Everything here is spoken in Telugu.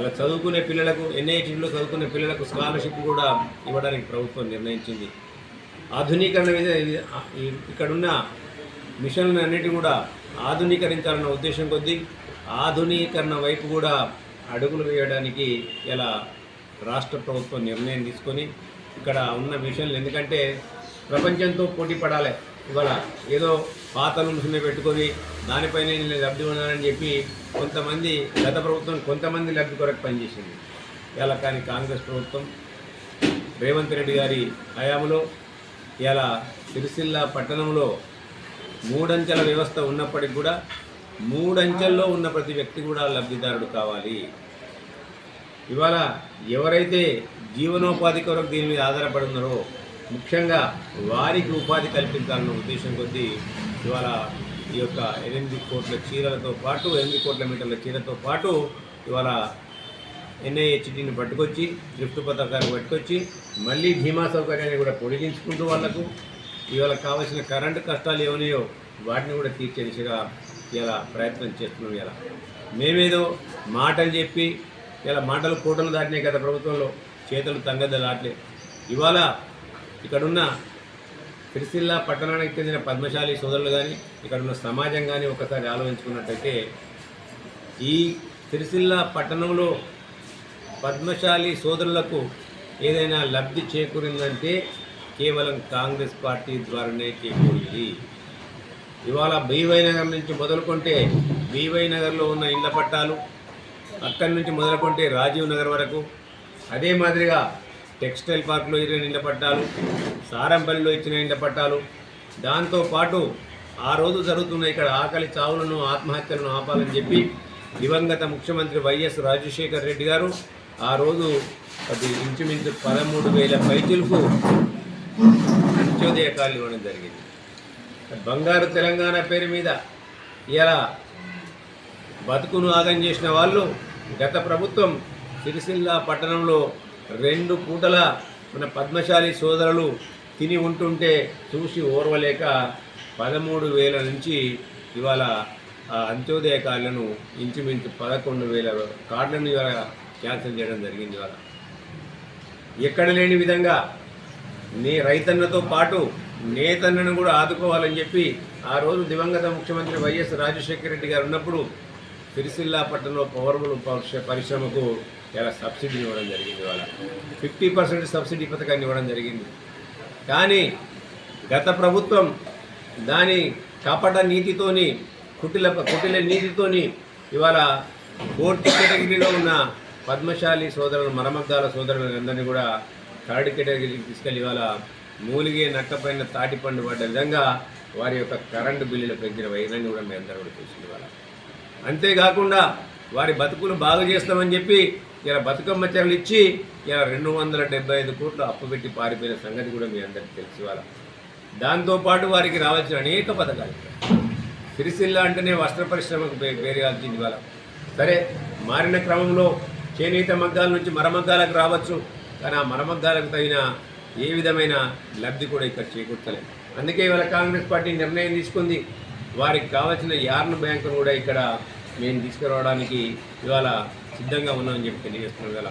అలా చదువుకునే పిల్లలకు ఎన్ఐటీలో చదువుకునే పిల్లలకు స్కాలర్షిప్ కూడా ఇవ్వడానికి ప్రభుత్వం నిర్ణయించింది. ఆధునీకరణ మీద ఇక్కడున్న మిషన్లు అన్నిటి కూడా ఆధునీకరించాలన్న ఉద్దేశం కొద్దీ ఆధునీకరణ వైపు కూడా అడుగులు వేయడానికి ఇలా రాష్ట్ర ప్రభుత్వం నిర్ణయం తీసుకొని ఇక్కడ ఉన్న మిషన్లు ఎందుకంటే ప్రపంచంతో పోటీ పడాలి. ఇవాళ ఏదో పాత మిషన్ పెట్టుకొని దానిపైన నేను లబ్ధి ఉన్నానని చెప్పి కొంతమంది గత ప్రభుత్వం కొంతమంది లబ్ధి కొరకు పనిచేసింది. ఇలా కానీ కాంగ్రెస్ ప్రభుత్వం రేవంత్ రెడ్డి గారి హయాంలో ఇలా సిరిసిల్ల పట్టణంలో మూడంచెల వ్యవస్థ ఉన్నప్పటికి కూడా మూడంచెల్లో ఉన్న ప్రతి వ్యక్తి కూడా లబ్ధిదారుడు కావాలి. ఇవాళ ఎవరైతే జీవనోపాధి కొరకు దీని మీద ఆధారపడి ఉన్నారో ముఖ్యంగా వారికి ఉపాధి కల్పించాలన్న ఉద్దేశం కొద్దీ ఇవాళ ఈ యొక్క ఎనిమిది కోట్ల చీరలతో పాటు ఎనిమిది కోట్ల మీటర్ల చీరతో పాటు ఇవాళ ఎన్ఐహెచ్డిని పట్టుకొచ్చి గిఫ్ట్ పథకాన్ని పట్టుకొచ్చి మళ్ళీ బీమా సౌకర్యాన్ని కూడా పొడిగించుకుంటూ వాళ్ళకు ఇవాళ కావాల్సిన కరెంటు కష్టాలు ఏమన్నాయో వాటిని కూడా తీర్చే దిశగా ఇలా ప్రయత్నం చేస్తున్నాం ఇలా మేమేదో మాటలు చెప్పి ఇలా మాటలు కోటలు దాటినాయి కదా ప్రభుత్వంలో చేతులు తంగదలాట్లే. ఇవాళ ఇక్కడున్న సిరిసిల్ల పట్టణానికి చెందిన పద్మశాలి సోదరులు కానీ ఇక్కడున్న సమాజం కానీ ఒకసారి ఆలోచించుకున్నట్టయితే ఈ సిరిసిల్ల పట్టణంలో పద్మశాలి సోదరులకు ఏదైనా లబ్ధి చేకూరిందంటే కేవలం కాంగ్రెస్ పార్టీ ద్వారానే చేకూరింది. ఇవాళ బీవై నగర్ నుంచి మొదలుకుంటే బీవై నగర్లో ఉన్న ఇళ్ళ పట్టాలు అక్కడి నుంచి మొదలుకుంటే రాజీవ్ నగర్ వరకు అదే మాదిరిగా టెక్స్టైల్ పార్క్లో ఇచ్చిన ఇళ్ళ పట్టాలు సారంపల్లిలో ఇచ్చిన ఇళ్ళ పట్టాలు దాంతోపాటు ఆ రోజు జరుగుతున్న ఇక్కడ ఆకలి చావులను ఆత్మహత్యలను ఆపాలని చెప్పి దివంగత ముఖ్యమంత్రి వైఎస్ రాజశేఖర్ రెడ్డి గారు ఆ రోజు అది ఇంచుమించు పదమూడు వేల పైచులకు అంత్యోదయ కాలు ఇవ్వడం జరిగింది. బంగారు తెలంగాణ పేరు మీద ఇలా బతుకును ఆగం చేసిన వాళ్ళు గత ప్రభుత్వం సిరిసిల్ల పట్టణంలో రెండు పూటల మన పద్మశాలి సోదరులు తిని ఉంటుంటే చూసి ఓర్వలేక పదమూడు వేల నుంచి ఇవాళ ఆ అంత్యోదయ కార్డులను ఇంచుమించు పదకొండు వేల కార్డులను ఇవాళ క్యాన్సిల్ చేయడం జరిగింది ఇవాళ. ఎక్కడ లేని విధంగా నీ రైతన్నతో పాటు నేతన్నను కూడా ఆదుకోవాలని చెప్పి ఆ రోజు దివంగత ముఖ్యమంత్రి వైఎస్ రాజశేఖర రెడ్డి గారు ఉన్నప్పుడు సిరిసిల్ల పట్టణంలో పవర్బుల్ పరిశ్రమకు ఇలా సబ్సిడీ ఇవ్వడం జరిగింది ఇవాళ. ఫిఫ్టీ పర్సెంట్ సబ్సిడీ పథకాన్ని ఇవ్వడం జరిగింది. కానీ గత ప్రభుత్వం దాని కపట నీతితోని కుటిల కుటిల నీతితోని ఇవాళ ఫోర్త్ కేటగిరీలో ఉన్న పద్మశాలి సోదరులు మరమగ్గాల సోదరులందరినీ కూడా థర్డ్ కేటగిరీకి తీసుకెళ్ళి ఇవాళ మూలిగే నక్కపైన తాటిపండు పడ్డ విధంగా వారి యొక్క కరెంటు బిల్లులు పెంచిన వైనాన్ని కూడా మేము అందరూ కూడా చూసింది ఇవాళ. అంతేకాకుండా వారి బతుకులు బాగు చేస్తామని చెప్పి ఇలా బతుకమ్మ చీరలు ఇచ్చి ఇలా రెండు వందల డెబ్బై ఐదు కోట్లు అప్పు పెట్టి పారిపోయిన సంగతి కూడా మీ అందరికీ తెలిసి వాళ్ళ దాంతోపాటు వారికి రావాల్సిన అనేక పథకాలు. సిరిసిల్ల అంటేనే వస్త్ర పరిశ్రమకు పే- పేరు కాల్చింది సరే మారిన క్రమంలో చేనేత మగ్గాల నుంచి మరమగ్గాలకు రావచ్చు. కానీ ఆ మరమగ్గాలకు తగిన ఏ విధమైన లబ్ధి కూడా ఇక్కడ చేకూర్చలేదు. అందుకే ఇవాళ కాంగ్రెస్ పార్టీ నిర్ణయం తీసుకుంది. వారికి కావాల్సిన యార్న్ బ్యాంకును కూడా ఇక్కడ మేము తీసుకురావడానికి ఇవాళ సిద్ధంగా ఉన్నామని చెప్పి తెలియజేస్తున్నాం ఇవాళ.